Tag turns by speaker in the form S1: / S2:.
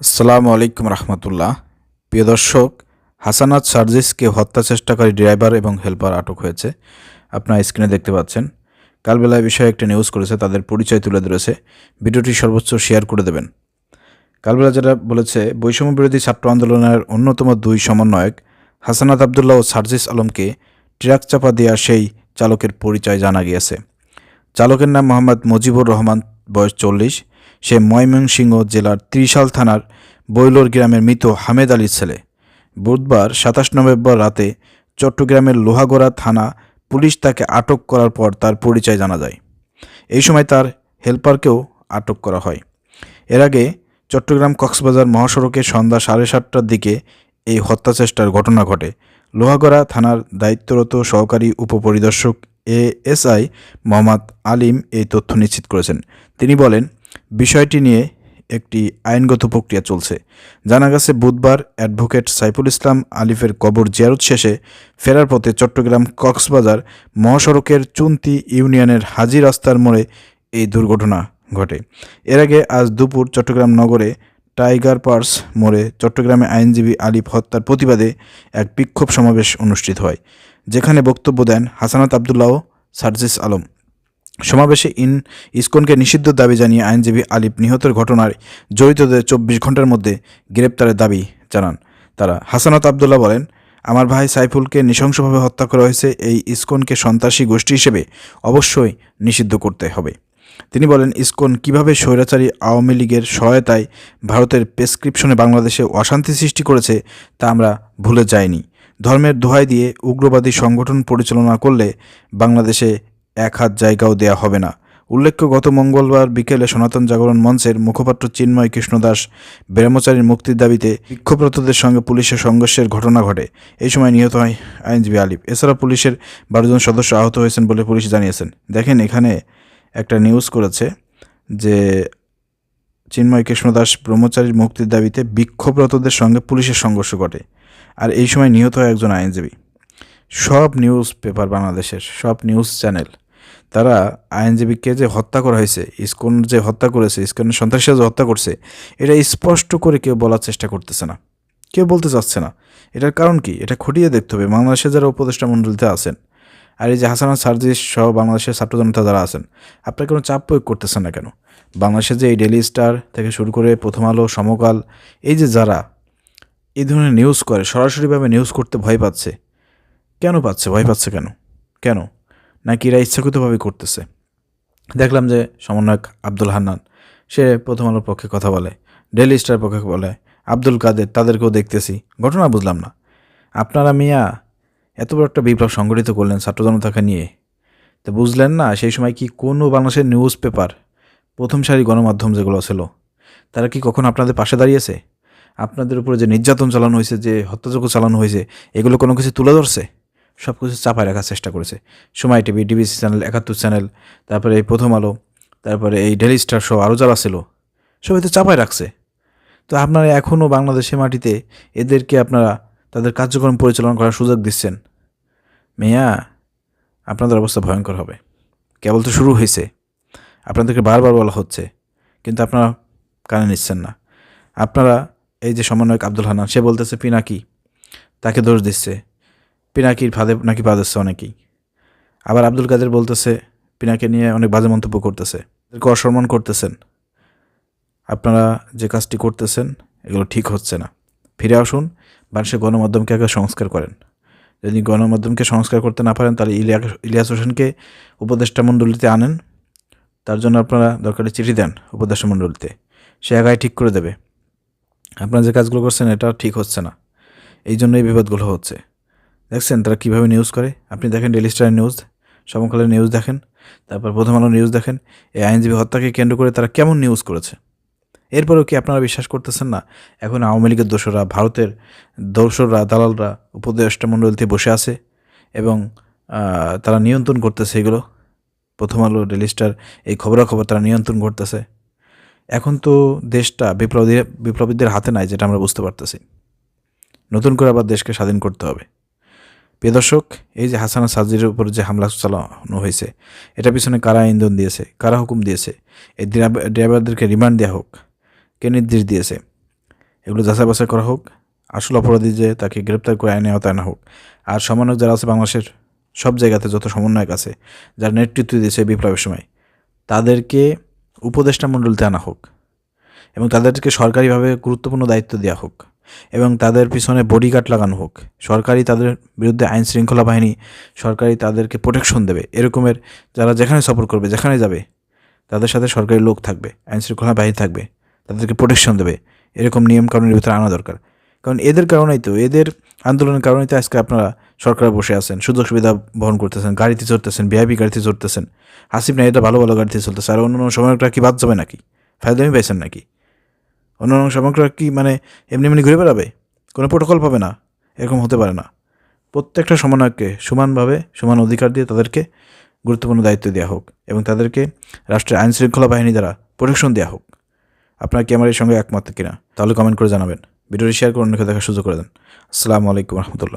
S1: আসসালামু আলাইকুম রহমতুল্লাহ। প্রিয় দর্শক, হাসানাত সার্জিসকে হত্যা চেষ্টাকারী ড্রাইভার এবং হেল্পার আটক হয়েছে। আপনার স্ক্রিনে দেখতে পাচ্ছেন। কালবেলায় বিষয়ে একটা নিউজ করেছে, তাদের পরিচয় তুলে ধরেছে। ভিডিওটি সর্বোচ্চ শেয়ার করে দেবেন। কালবেলা যেটা বলেছে বৈষম্য বিরোধী ছাত্র আন্দোলনের অন্যতম দুই সমন্বয়ক হাসানাত আবদুল্লাহ ও সার্জিস আলমকে ট্রাক চাপা দেওয়া সেই চালকের পরিচয় জানা গিয়েছে। চালকের নাম মোহাম্মদ মুজিবুর রহমান, বয়স চল্লিশ। সে ময়মনসিংহ জেলার ত্রিশাল থানার বৈলোর গ্রামের মৃত হামেদ আলীর ছেলে। বুধবার সাতাশ নভেম্বর রাতে চট্টগ্রামের লোহাগড়া থানা পুলিশ তাকে আটক করার পর তার পরিচয় জানা যায়। এই সময় তার হেল্পারকেও আটক করা হয়। এর আগে চট্টগ্রাম কক্সবাজার মহাসড়কে সন্ধ্যা সাড়ে সাতটার দিকে এই হত্যাচেষ্টার ঘটনা ঘটে। লোহাগড়া থানার দায়িত্বরত সহকারী উপপরিদর্শক A S I Mohammad Alim এই তথ্য নিশ্চিত করেছেন। তিনি বলেন বিষয়টি নিয়ে একটি আইনগত প্রক্রিয়া চলছে। জানা গেছে, বুধবার অ্যাডভোকেট সাইফুল ইসলাম আলিফের কবর জিয়ারত শেষে ফেরার পথে চট্টগ্রাম কক্সবাজার মহাসড়কের চুন্তি ইউনিয়নের হাজি রাস্তার মোড়ে এই দুর্ঘটনা ঘটে। এর আগে আজ দুপুর চট্টগ্রাম নগরে টাইগার পার্স মোড়ে চট্টগ্রামে আইনজীবী আলিফ হত্যার প্রতিবাদে এক বিক্ষোভ সমাবেশ অনুষ্ঠিত হয়, যেখানে বক্তব্য দেন হাসানাত আবদুল্লাহ সার্জিস আলম। সমাবেশে ইন ইসকনকে নিষিদ্ধ দাবি জানিয়ে আইনজীবী আলিফ নিহতের ঘটনায় জড়িতদের চব্বিশ ঘণ্টার মধ্যে গ্রেপ্তারের দাবি জানান তারা। হাসানাত আবদুল্লাহ বলেন, আমার ভাই সাইফুলকে নৃশংসভাবে হত্যা করা হয়েছে, এই ইসকনকে সন্ত্রাসী গোষ্ঠী হিসেবে অবশ্যই নিষিদ্ধ করতে হবে। তিনি বলেন, ইসকন কীভাবে স্বৈরাচারী আওয়ামী লীগের সহায়তায় ভারতের প্রেসক্রিপশনে বাংলাদেশে অশান্তি সৃষ্টি করেছে তা আমরা ভুলে যাইনি। ধর্মের দোহাই দিয়ে উগ্রবাদী সংগঠন পরিচালনা করলে বাংলাদেশে এক হাত জায়গাও দেয়া হবে না। উল্লেখ্য, গত মঙ্গলবার বিকেলে সনাতন জাগরণ মঞ্চের মুখপাত্র চিন্ময় কৃষ্ণ দাস ব্রহ্মচারীর মুক্তির দাবিতে বিক্ষোভরতদের সঙ্গে পুলিশের সংঘর্ষের ঘটনা ঘটে। এই সময় নিহত হয় আইনজীবী আলিফ। এছাড়া পুলিশের বারোজন সদস্য আহত হয়েছেন বলে পুলিশ জানিয়েছেন। দেখেন, এখানে একটা নিউজ করেছে যে চিন্ময় কৃষ্ণ দাস ব্রহ্মচারীর মুক্তির দাবিতে বিক্ষোভরতদের সঙ্গে পুলিশের সংঘর্ষ ঘটে। আর এই সময় নিহত হয় একজন আইনজীবী। সব নিউজ পেপার বাংলাদেশের, সব নিউজ চ্যানেল। তারা আইনজীবীকে যে হত্যা করা হয়েছে, ইস্কন যে হত্যা করেছে, ইস্কনের সন্ত্রাসীরা যে হত্যা করছে, এটা স্পষ্ট করে কেউ বলার চেষ্টা করতেছে না। কেউ বলতে চাচ্ছে না। এটার কারণ কি? এটা খটিয়ে দেখতে হবে। বাংলাদেশে যারা উপদেষ্টা মণ্ডলীতে আছেন আর এই যে হাসানাত সার্জিস সহ বাংলাদেশের ছাত্র জনতা যারা আছেন, আপনারা কোনো চাপ প্রয়োগ করতেছেন না কেন? বাংলাদেশে যে এই ডেলি স্টার থেকে শুরু করে প্রথম আলো, সমকাল, এই যে যারা এই ধরনের নিউজ করে, সরাসরিভাবে নিউজ করতে ভয় পাচ্ছে, কেন পাচ্ছে? ভয় পাচ্ছে কেন? কেন? নাকি এরা ইচ্ছাকৃতভাবে করতেছে? দেখলাম যে সমন্বয়ক আব্দুল হান্নান, সে প্রথম আলোর পক্ষে কথা বলে ডেলি স্টার পক্ষে বলে, আব্দুল কাদের, তাদেরকেও দেখতেছি। ঘটনা বুঝলাম না। আপনারা মিয়া, এত বড় একটা বিপ্লব সংগঠিত করলেন ছাত্র জনতাকে নিয়ে। তো বুঝলেন না, সেই সময় কি কোনো বাংলাদেশের নিউজ পেপার, প্রথম সারি গণমাধ্যম যেগুলো ছিল, তারা কি কখন আপনাদের পাশে দাঁড়িয়েছে? আপনাদের উপরে যে নির্যাতন চালানো হয়েছে, যে হত্যাযোগ্য চালানো হয়েছে, এগুলো কোনো কিছু তুলে ধরছে? সব কিছু চাপায় রাখার চেষ্টা করেছে। Somoy TV, DBC channel, Ekattor channel, তারপরে এই প্রথম আলো, তারপরে এই ডেলি স্টার শো আরও যারা ছিল সবাই তো চাপায় রাখছে। তো আপনারা এখনও বাংলাদেশের মাটিতে এদেরকে আপনারা তাদের কার্যক্রম পরিচালনা করার সুযোগ দিচ্ছেন। মেয়া, আপনাদের অবস্থা ভয়ঙ্কর হবে। কেবল তো শুরু হয়েছে। আপনাদেরকে বারবার বলা হচ্ছে, কিন্তু আপনারা কানে নিচ্ছেন না। আপনারা এই যে সমন্বয়ক আব্দুল হানান সে বলতেছে, পিনাকি, তাকে দোষ দিচ্ছে। পিনাকির ফাঁদে, নাকি পা দিচ্ছে অনেকেই। আবার আব্দুল কাদের বলতেছে, পিনাকে নিয়ে অনেক বাজে মন্তব্য করতেছে। এদেরকে অসম্মান করতেছেন। আপনারা যে কাজটি করতেছেন, এগুলো ঠিক হচ্ছে না। ফিরে আসুন মানুষের গণমাধ্যমকে আগে সংস্কার করেন। যদি গণমাধ্যমকে সংস্কার করতে না পারেন, তাহলে ইলিয়া ইলিয়াস হোসেনকে উপদেষ্টা মণ্ডলীতে আনেন। তার জন্য আপনারা দরকারি চিঠি দেন উপদেষ্টা মণ্ডলীতে। সে আগায় ঠিক করে দেবে। আপনারা যে কাজগুলো করছেন, এটা ঠিক হচ্ছে না। এই জন্য এই বিপদগুলো হচ্ছে। দেখছেন তারা কীভাবে নিউজ করে? আপনি দেখেন ডেলি স্টার নিউজ সমকালের নিউজ দেখেন, তারপর প্রথম আলো নিউজ দেখেন, এই আইনজীবী হত্যাকে কেন্দ্র করে তারা কেমন নিউজ করেছে? এরপরেও কি আপনারা বিশ্বাস করতেছেন না? এখন আওয়ামী লীগের দোষরা ভারতের দোসররা, দালালরা, উপদেষ্টা মণ্ডলীতে বসে আছে এবং তারা নিয়ন্ত্রণ করতেছে এগুলো। প্রথম আলো ডেলি স্টার এই খবরাখবর তারা নিয়ন্ত্রণ করতেছে। এখন তো দেশটা বিপ্লবী, বিপ্লবীদের হাতে নাই, যেটা আমরা বুঝতে পারতেছি। নতুন করে আবার দেশকে স্বাধীন করতে হবে। প্রিয় দর্শক, এই যে হাসানা সাজির উপর যে হামলা চালানো হয়েছে এটা পিছনে কারা ইন্ধন দিয়েছে, কারা হুকুম দিয়েছে? এই ড্রাইভার- ড্রাইভারদেরকে রিমান্ড দেওয়া হোক, কে নির্দেশ দিয়েছে? এগুলো যাচাই বাছাই করা হোক, আসল অপরাধী যে তাকে গ্রেপ্তার করে আইনে আওতায় আনা হোক। আর সমন্বয়ক যারা আছে বাংলাদেশের সব জায়গাতে যত সমন্বয়ক আছে, যারা নেতৃত্ব দিয়েছে বিপ্লবের সময়, তাদেরকে উপদেষ্টা মণ্ডলীতে আনা হোক এবং তাদেরকে সরকারিভাবে গুরুত্বপূর্ণ দায়িত্ব দেওয়া হোক। এবং তাদের পিছনে বডিগার্ড লাগানো হোক। সরকারি তাদের বিরুদ্ধে আইন শৃঙ্খলা বাহিনী সরকারি তাদেরকে প্রোটেকশন দেবে। এরকমের যারা যেখানে সফর করবে, যেখানে যাবে, তাদের সাথে সরকারি লোক থাকবে, আইন শৃঙ্খলা বাহিনী থাকবে, তাদেরকে প্রোটেকশন দেবে। এরকম নিয়ম কানুনের ভিতরে আনা দরকার। কারণ এদের কারণেই তো, এদের আন্দোলনের কারণেই তো আজকে আপনারা সরকারে বসে আছেন, সুযোগ সুবিধা বহন করতেছেন, গাড়িতে চড়তেছেন ভিআইপি গাড়িতে চড়তেছেন। হাসিব না এটা ভালো ভালো গাড়িতে চলতেছে, আর অন্য অন্য সময়টা কি বাদ যাবে নাকি? ফায়দামি পাইছেন নাকি? অন্য অন্য কি মানে এমনি এমনি ঘুরে বেড়াবে? কোনো প্রোটোকল পাবে না। এরকম হতে পারে না। প্রত্যেকটা সমন্বয়ককে সমানভাবে, সমান অধিকার দিয়ে তাদেরকে গুরুত্বপূর্ণ দায়িত্ব দেওয়া হোক এবং তাদেরকে রাষ্ট্রের আইন শৃঙ্খলা বাহিনী দ্বারা প্রোটেকশন দেওয়া হোক। আপনার কি আমার এই সঙ্গে একমত কিনা? তাহলে কমেন্ট করে জানাবেন। ভিডিওটি শেয়ার করে অন্যকে দেখার সুযোগ করে দেন। আসসালামু আলাইকুম রহমতুল্লাহ।